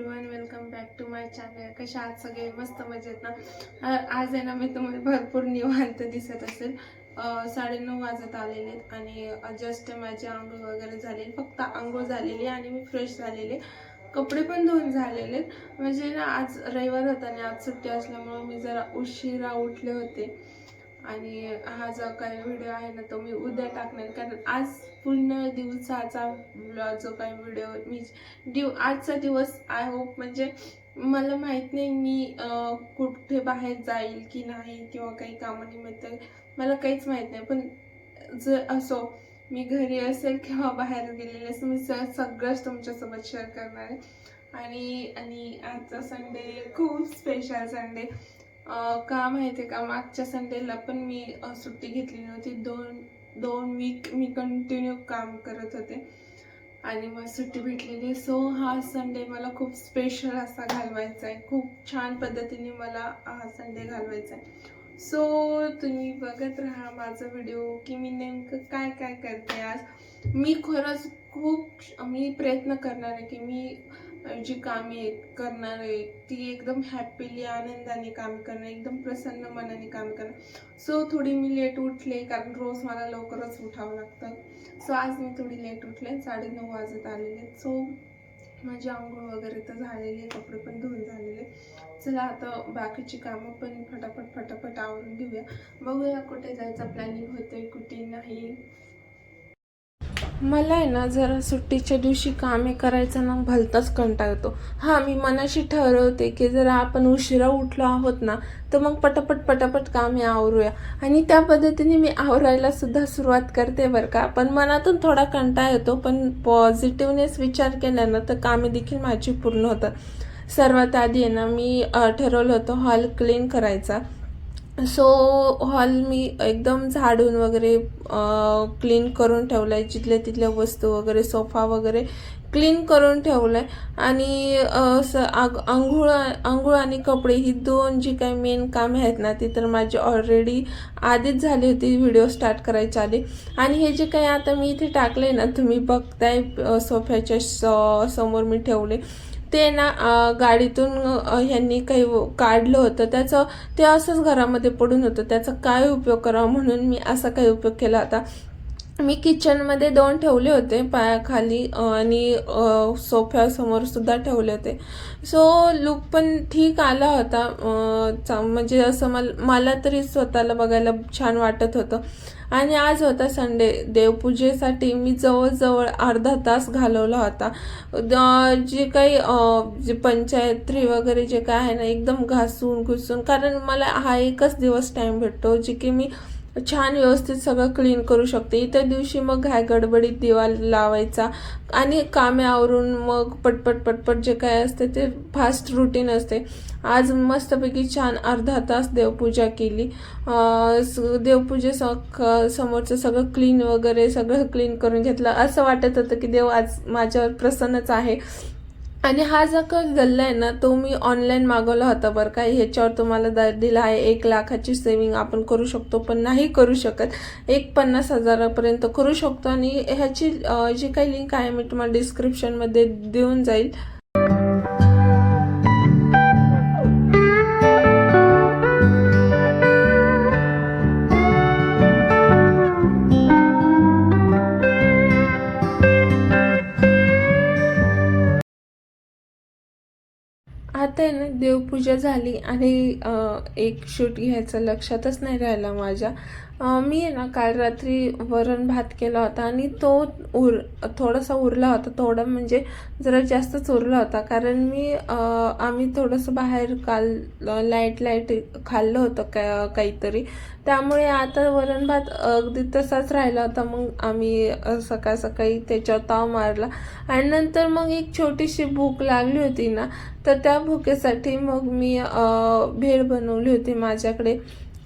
Everyone welcome back to my channel कशा आज सगळे? मस्त मजेत ना? आज आहे ना मी तुम्हाला भरपूर निवांत दिसत असेल. साडेनऊ वाजत आलेले आहेत आणि जस्ट माझी आंघोळ वगैरे झालेली फक्त आंघोळ झालेली आणि मी फ्रेश झालेले. कपडे पण धुवून झालेले म्हणजे ना आज रविवार होता आणि आज सुट्टी असल्यामुळे मी जरा उशिरा उठले होते. आणि हा जो काही व्हिडिओ आहे ना तो मी उद्या टाकणार. कारण आज पूर्ण दिवसाचा ब्लॉग जो काही व्हिडिओ मी दिव आजचा दिवस आय होप म्हणजे मला माहीत नाही मी कुठे बाहेर जाईल की नाही किंवा काही कामानिमित्त. मला काहीच माहीत नाही. पण जर असो मी घरी असेल किंवा बाहेर गेलेले असेल मी स सगळंच तुमच्यासोबत शेअर करणार आहे. आणि आणि आजचा संडे खूप स्पेशल संडे का माहिती आहे का मागच्या संडेला पण मी सुट्टी घेतली नव्हती दोन दोन वीक मी कंटिन्यू काम करत होते. आणि मग सुट्टी भेटलेली. सो हा संडे मला खूप स्पेशल असा घालवायचा आहे खूप छान पद्धतीने मला हा संडे घालवायचा आहे सो तुम्ही बघत राहा माझा व्हिडिओ की मी नेमकं काय काय करते आज. मी खरंच खूप मी प्रयत्न करणार आहे की मी जी कामे आहेत, करणार आहे ती एकदम हॅपीली आनंदाने काम करणं एकदम प्रसन्न मनाने काम करणं सो थोडी मी लेट उठले कारण रोज मला लवकरच उठावं लागतं. सो आज मी थोडी लेट उठले साडेनऊ वाजत आलेले. सो माझी आंघोळ वगैरे तर झालेली आहे कपडे पण धुवून झालेले. चला आता बाकीची कामं पण फटाफट फटाफट आवरून घेऊया. बघूया कुठे जायचं प्लॅनिंग होतंय कुठे नाही. मला आहे ना जरा सुट्टीच्या दिवशी कामे करायचं ना भलताच कंटाळा येतो. हां मी मनाशी ठरवते की जर आपण उशिरा उठलो आहोत ना तर मग पटापट पटापट कामे आवरूया. आणि त्या पद्धतीने मी आवरायला सुद्धा सुरुवात करते बरं का. पण मनातून थोडा कंटाळा येतो पण पॉझिटिव्हनेस विचार केला ना तर कामे देखील माझी पूर्ण होतात. सर्वात आधी आहे ना मी ठरवलं होतं हॉल क्लीन करायचा. सो हॉल मी एकदम झाडून वगैरे क्लीन करून ठेवला आहे जिथल्या तिथल्या वस्तू वगैरे सोफा वगैरे क्लीन करून ठेवलं आहे आणि आंघोळ आंघोळ आणि कपडे ही दोन जी काही मेन कामे आहेत ना ती तर माझी ऑलरेडी आधीच झाली होती. व्हिडिओ स्टार्ट करायच्या आधी. आणि हे जे काही आता मी इथे टाकले ना तुम्ही बघताय सोफ्याच्या स- समोर मी ठेवले ते ना गाडीतून ह्यांनी काही काढलं होतं. त्याचं ते असंच घरामध्ये पडून होतं. त्याचा काय उपयोग करावा म्हणून मी असा काही उपयोग केला होता. मी किचनमध्ये दोन ठेवले होते पायाखाली आणि सोफ्यासमोर सुद्धा ठेवले होते. सो लुक पण ठीक आला होता. म्हणजे असं मला मला तरी स्वतःला बघायला छान वाटत होतं. आणि आज होता संडे. देवपूजेसाठी मी जवळजवळ अर्धा तास घालवला होता. जे काही जे पंचायत्री वगैरे जे काय आहे ना एकदम घासून घुसून कारण मला हा एकच दिवस टाईम भेटतो जे की मी छान व्यवस्थित सगळं क्लीन करू शकते. इतर दिवशी मग घाय गडबडीत दिवा लावायचा आणि कामे आवरून मग पटपट पटपट जे काय असते ते फास्ट रुटीन असते. आज मस्तपैकी छान अर्धा तास देवपूजा केली. देवपूजे स- समोरचं सगळं क्लीन वगैरे सगळं क्लीन करून घेतलं. असं वाटत होतं की देव आज माझ्यावर प्रसन्नच आहे. आणि हा जो का गल्ला आहे ना तो मी ऑनलाईन मागवला होता बरं का. ह्याच्यावर तुम्हाला द दिला आहे एक लाखाची सेविंग आपण करू शकतो पण नाही करू शकत. एक पन्नास हजारापर्यंत करू शकतो आणि ह्याची जी काही लिंक आहे मी तुम्हाला डिस्क्रिप्शनमध्ये देऊन जाईल. आता आहे ना देवपूजा झाली आणि एक शूट घ्यायचं लक्षातच नाही राहिला माझ्या. मी आहे ना काल रात्री वरण भात केला होता आणि तो उर थोडासा उरला होता. थोडा म्हणजे जरा जास्तच उरला होता. कारण मी आम्ही थोडंसं बाहेर काल लाइट लाइट खाल्लं होतं का काहीतरी. त्यामुळे आता वरण भात अगदी तसाच राहिला होता. मग आम्ही सकाळ सकाळी त्याच्यावर ताव मारला. आणि नंतर मग एक छोटीशी भूक लागली होती ना तर त्या भुकेसाठी मग मी भेळ बनवली होती. माझ्याकडे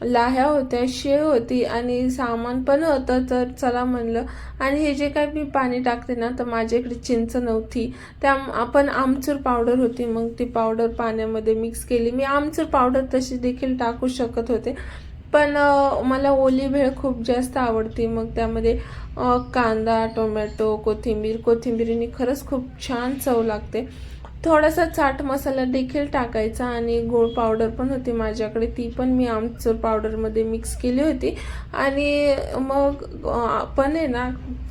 लाह्या होत्या शेव होती आणि सामान पण होतं. तर चला म्हणलं आणि हे जे काय मी पाणी टाकते ना तर माझ्याकडे चिंच नव्हती. त्या आपण आमचूर पावडर होती. मग ती पावडर पाण्यामध्ये मिक्स केली. मी आमचूर पावडर तशी देखील टाकू शकत होते. पण मला ओली भेळ खूप जास्त आवडते. मग त्यामध्ये कांदा टोमॅटो कोथिंबीर कोथिंबीरीने खरंच खूप छान चव लागते. थोडासा चाट मसाला देखील टाकायचा आणि गोड पावडर पण होती माझ्याकडे. ती पण मी आमचूर पावडरमध्ये मिक्स केली होती. आणि मग पण आहे ना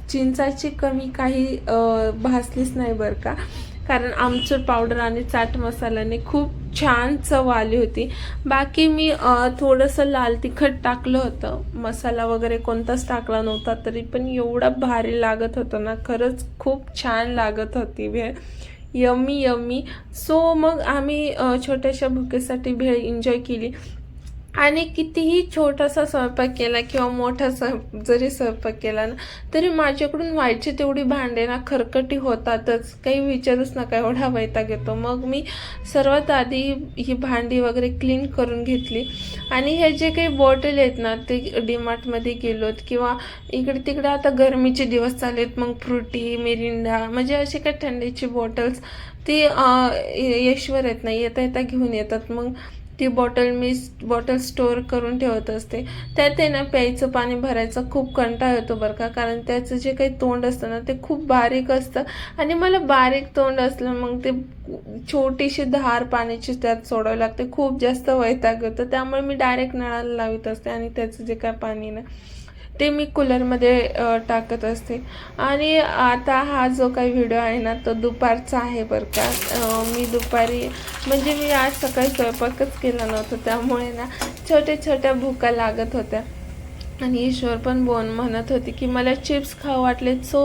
चिंचाची कमी काही भासलीच नाही बरं का. कारण आमचूर पावडर आणि चाट मसाल्याने खूप छान चव आली होती. बाकी मी थोडंसं लाल तिखट टाकलं होतं. मसाला वगैरे कोणताच टाकला नव्हता तरी पण एवढा भारी लागत होतं ना. खरंच खूप छान लागत होती भेळ यम्मी यम्मी. सो मग आम्ही छोट्याशा भुकेसाठी भेळ एन्जॉय केली. आणि कितीही छोटासा स्वयंपाक केला किंवा मोठा स्वयं जरी स्वयंपाक केला ना तरी माझ्याकडून व्हायची तेवढी भांडे ना खरकटी होतातच. काही विचारूच नका एवढा वैताग येतो. मग मी सर्वात आधी ही भांडी वगैरे क्लीन करून घेतली. आणि हे जे काही बॉटल आहेत ना ते डीमार्टमध्ये गेलोत किंवा इकडे तिकडे आता गरमीचे दिवस चालेत मग फ्रुटी मिरिंडा म्हणजे असे काही थंडीची बॉटल्स ती अं, येश्वर आहेत ना येता येता घेऊन येतात. मग ती बॉटल मी बॉटल स्टोअर करून ठेवत असते. त्यात आहे ना प्यायचं पाणी भरायचं खूप कंटाळ येतो बरं का. कारण त्याचं जे काही तोंड असतं ना ते खूप बारीक असतं. आणि मला बारीक तोंड असलं मग ते छोटीशी धार पाण्याची त्यात सोडावी लागते. खूप जास्त वैताग येतं. त्यामुळे मी डायरेक्ट नळाला लावित असते आणि त्याचं जे काय पाणी ना ते मी कूलरमध्ये टाकत असते. आणि आता हा जो काही व्हिडिओ आहे ना तो दुपारचा आहे बरं का. मी दुपारी म्हणजे मी आज सकाळी स्वयंपाकच केला नव्हता त्यामुळे ना छोट्या छोट्या भुका लागत होत्या. आणि ईश्वर पण बोन म्हणत होती की मला चिप्स खाऊ वाटले सो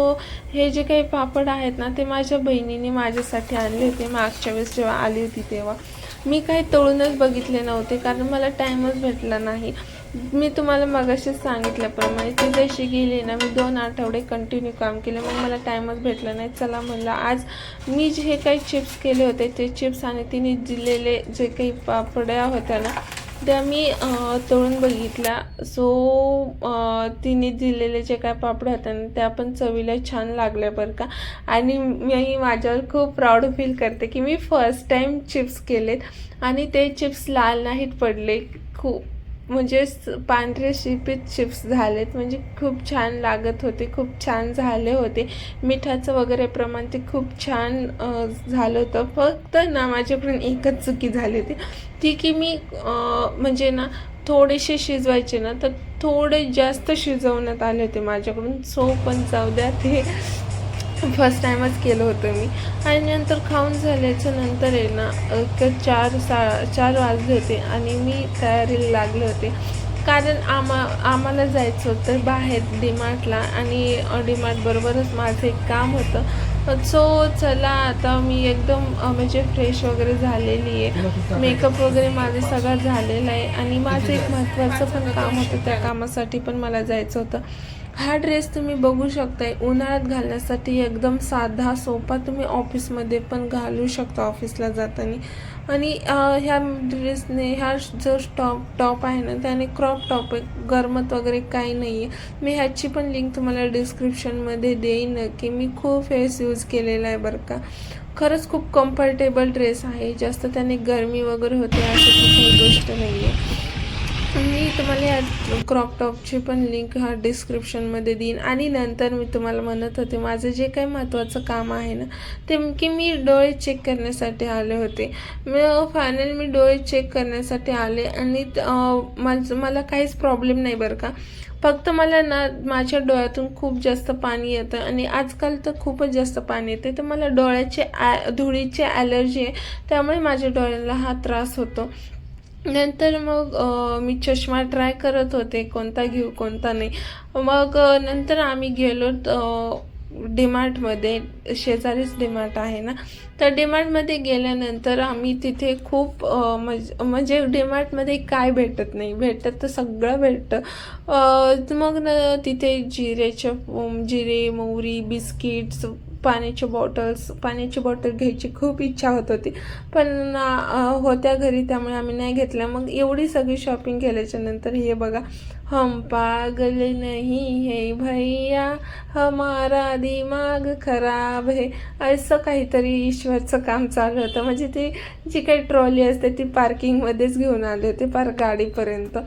हे जे काही पापड आहेत ना ते माझ्या बहिणीने माझ्यासाठी आणले होते मागच्या वेळेस जेव्हा आली होती तेव्हा. मी काही तळूनच बघितले नव्हते कारण मला टाईमच भेटला नाही. मी तुम्हाला मगाशीच सांगितल्याप्रमाणे ती जशी गेली ना मी दोन आठवडे कंटिन्यू काम केले मग मला टाईमच भेटला नाही. चला म्हणलं आज मी जे काही चिप्स केले होते ते चिप्स आणि तिने दिलेले जे काही पापड्या होत्या ना त्या मी तळून बघितल्या. सो तिने दिलेले जे काय पापड होत्या ना त्या पण चवीला छान लागल्या बरं का. आणि मी माझ्यावर खूप प्राऊड फील करते की मी फर्स्ट टाईम चिप्स केलेत आणि ते चिप्स लाल नाहीत पडले. खूप म्हणजे पांढरे शिपीत चिप्स झालेत. म्हणजे खूप छान लागत होते खूप छान झाले होते. मिठाचं वगैरे प्रमाण ते खूप छान झालं होतं. फक्त ना माझ्याकडून एकच चुकी झाली होती. ती की मी म्हणजे ना थोडेसे शिजवायचे ना तर थोडे जास्त शिजवण्यात आले होते माझ्याकडून. सो पण जाऊ द्या ते. फर्स्ट टाईमच केलं होतं मी. आणि नंतर खाऊन झाल्याच्यानंतर आहे ना एक चार सा चार वाजले होते आणि मी तयारीला लागले होते. कारण आमा आम्हाला जायचं होतं बाहेर डीमार्टला आणि डीमार्ट बरोबरच माझं एक काम होतं. सो चला आता मी एकदम म्हणजे फ्रेश वगैरे झालेली आहे. मेकअप वगैरे माझं सगळं झालेलं आहे. आणि माझं एक महत्त्वाचं पण काम होतं त्या कामासाठी पण मला जायचं होतं. हा ड्रेस तुम्ही बघू शकताय. उन्हाळ्यात घालण्यासाठी एकदम साधा सोपा तुम्ही ऑफिसमध्ये पण घालू शकता ऑफिसला जाताना. आणि ह्या ड्रेसने ह्या जो टॉप टॉप आहे ना त्याने क्रॉप टॉप आहे. गरमत वगैरे काही नाही आहे मी ह्याची पण लिंक तुम्हाला डिस्क्रिप्शनमध्ये देईन की मी खूप फेस यूज केलेला आहे बरं का. खरंच खूप कम्फर्टेबल ड्रेस आहे. जास्त त्याने गरमी वगैरे होते अशी काही गोष्ट नाही आहे मी तुम्हाला या क्रॉप टॉपची पण लिंक हा डिस्क्रिप्शनमध्ये देईन. आणि नंतर मी तुम्हाला म्हणत होते माझं जे काही महत्त्वाचं काम आहे ना ते की मी डोळे चेक करण्यासाठी आले होते. मी फायनल मी डोळे चेक करण्यासाठी आले आणि माझं मला काहीच प्रॉब्लेम नाही बरं का. फक्त मला ना माझ्या डोळ्यातून खूप जास्त पाणी येतं आणि आजकाल तर खूपच जास्त पाणी येते तर मला डोळ्याचे ॲ धुळीची ॲलर्जी आहे त्यामुळे माझ्या डोळ्याला हा त्रास होतो. नंतर मग मी चष्मा ट्राय करत होते कोणता घेऊ कोणता नाही. मग नंतर आम्ही गेलो डीमार्टमध्ये शेजारीच डीमार्ट आहे ना. तर डीमार्टमध्ये गेल्यानंतर आम्ही तिथे खूप मज- म्हणजे डीमार्टमध्ये काय भेटत नाही. भेटत तर सगळं भेटतं. मग न तिथे जिरेच्या जिरे मोहरी बिस्किट्स पाण्याची बॉटल्स पाण्याची बॉटल घ्यायची खूप इच्छा होत होती. पण होत्या घरी त्यामुळे आम्ही नाही घेतल्या. मग एवढी सगळी शॉपिंग केल्याच्यानंतर हे बघा हम पागल नाही हे भैया हमारा दिमाग खराब हे. असं काहीतरी ईश्वरचं काम चालू होतं. म्हणजे ती जी काही ट्रॉली असते ती पार्किंगमध्येच घेऊन आले होते पार गाडीपर्यंत.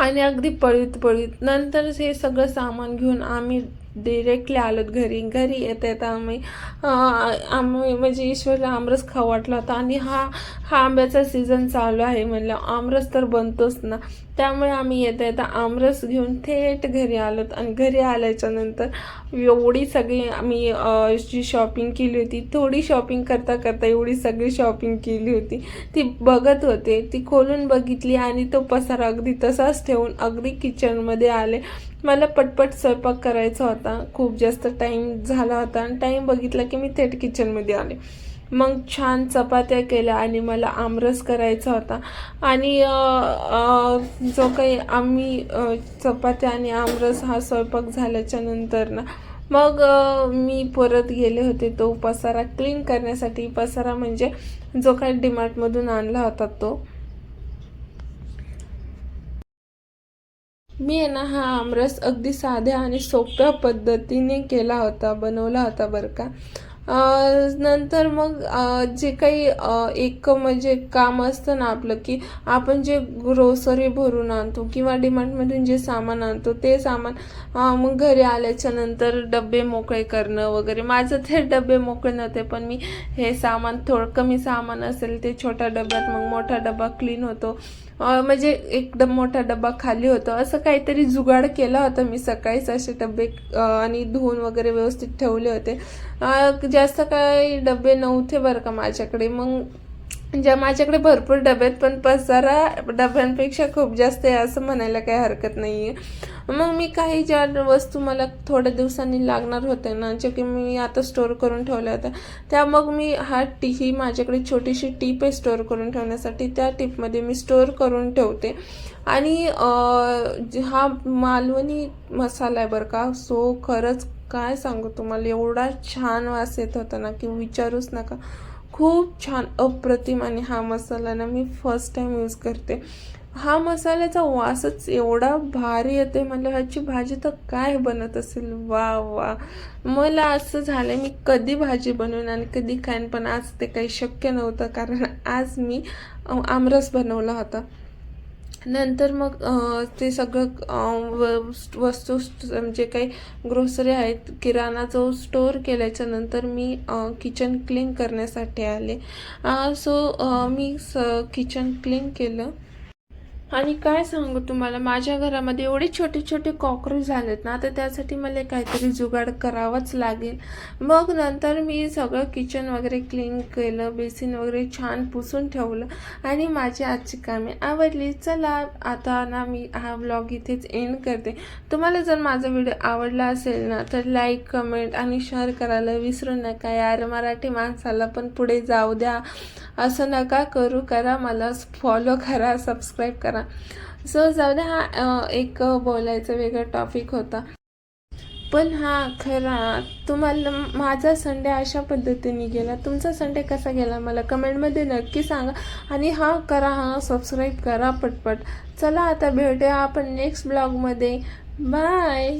आणि अगदी पळीत पळीत नंतर हे सगळं सामान घेऊन आम्ही डिरेक्टली आलोत घरी. घरी येता येता आम्ही आम्ही म्हणजे ईश्वरला आमरस खाऊ वाटला होता आणि हा हा आंब्याचा सीझन चालू आहे म्हणलं आमरस तर बनतोच ना. त्यामुळे आम्ही येता येता आमरस घेऊन थेट घरी आलोत आणि घरी आल्याच्यानंतर एवढी सगळी आम्ही जी शॉपिंग केली होती थोडी शॉपिंग करता करता एवढी सगळी शॉपिंग केली होती. ती बघत होते ती खोलून बघितली आणि तो पसारा अगदी तसाच ठेवून अगदी किचनमध्ये आले. मला पटपट स्वयंपाक करायचा होता. खूप जास्त टाईम झाला होता आणि टाईम बघितला की मी थेट किचनमध्ये आले. मग छान चपात्या केल्या आणि मला आमरस करायचा होता. आणि जो काही आम्ही चपात्या आणि आमरस हा स्वयंपाक झाल्याच्यानंतर ना मग मी परत गेले होते. तो पसारा क्लीन करण्यासाठी पसारा म्हणजे जो काही डिमार्टमधून आणला होता तो. मी आहे ना हा आमरस अगदी साध्या आणि सोप्या पद्धतीने केला होता बनवला होता बरं का. नंतर मग जे काही एक म्हणजे काम असतं ना आपलं की आपण जे ग्रोसरी भरून आणतो किंवा डिमांडमधून जे सामान आणतो ते सामान मग घरी आल्याच्यानंतर डबे मोकळे करणं वगैरे. माझं ते डबे मोकळे नव्हते पण मी हे सामान थोडं कमी सामान असेल ते छोट्या डब्यात मग मोठा डबा क्लीन होतो. म्हणजे एकदम मोठा डबा खाली होता. असं काहीतरी जुगाड केला होता मी सकाळीच असे डबे आणि धुवून वगैरे व्यवस्थित ठेवले होते. जास्त काही डबे नव्हते बरं का माझ्याकडे. मग ज्या माझ्याकडे भरपूर डबे आहेत पण पसारा डब्यांपेक्षा खूप जास्त आहे असं म्हणायला काही हरकत नाही आहे मग मी काही ज्या वस्तू मला थोड्या दिवसांनी लागणार होत्या ना ज्या की मी आता स्टोअर करून ठेवल्या होत्या त्या मग मी हा टी ही माझ्याकडे छोटीशी टीप आहे स्टोअर करून ठेवण्यासाठी. त्या टीपमध्ये मी स्टोअर करून ठेवते. आणि हा मालवणी मसाला आहे बरं का सो खरंच काय सांगू तुम्हाला एवढा छान वास येत होता ना की विचारूच नका. खूप छान अप्रतिम आणि हा मसाला ना मी फर्स्ट टाईम यूज करते. हा मसाल्याचा वासच एवढा भारी येते म्हणलं ह्याची भाजी तर काय बनत असेल? वा वा. मला असं झालं मी कधी भाजी बनवेन आणि कधी खाईन पण आज ते काही शक्य नव्हतं कारण आज मी आमरस बनवला होता. नंतर मग ते सगळं व- वस्तू जे काही ग्रोसरी आहेत किराणा जो स्टोअर केल्याच्यानंतर मी किचन क्लीन करण्यासाठी आले. सो मी स किचन क्लीन केलं. आणि काय सांगू तुम्हाला? माझ्या घरामध्ये एवढे छोटे छोटे कॉकरोच झालेत ना तर त्यासाठी मला काहीतरी जुगाड करावंच लागेल. मग नंतर मी सगळं किचन वगैरे क्लीन केलं बेसिन वगैरे छान पुसून ठेवलं आणि माझी आजची कामे आवडली. चला आता ना मी हा ब्लॉग इथेच एंड करते. तुम्हाला जर माझा व्हिडिओ आवडला असेल ना तर लाईक कमेंट आणि शेअर करायला विसरू नका यार. मराठी माणसाला पण पुढे जाऊ द्या. असं नका करू करा मला फॉलो करा सबस्क्राईब करा. सो जाऊ दे हा एक बोलायचं वेगळा टॉपिक होता. पण हा खरा तुम्हाला माझा संडे अशा पद्धतीने गेला. तुमचा संडे कसा गेला मला कमेंटमध्ये नक्की सांगा. आणि हा करा हा सबस्क्राईब करा पटपट. चला आता भेटूया आपण नेक्स्ट ब्लॉगमध्ये बाय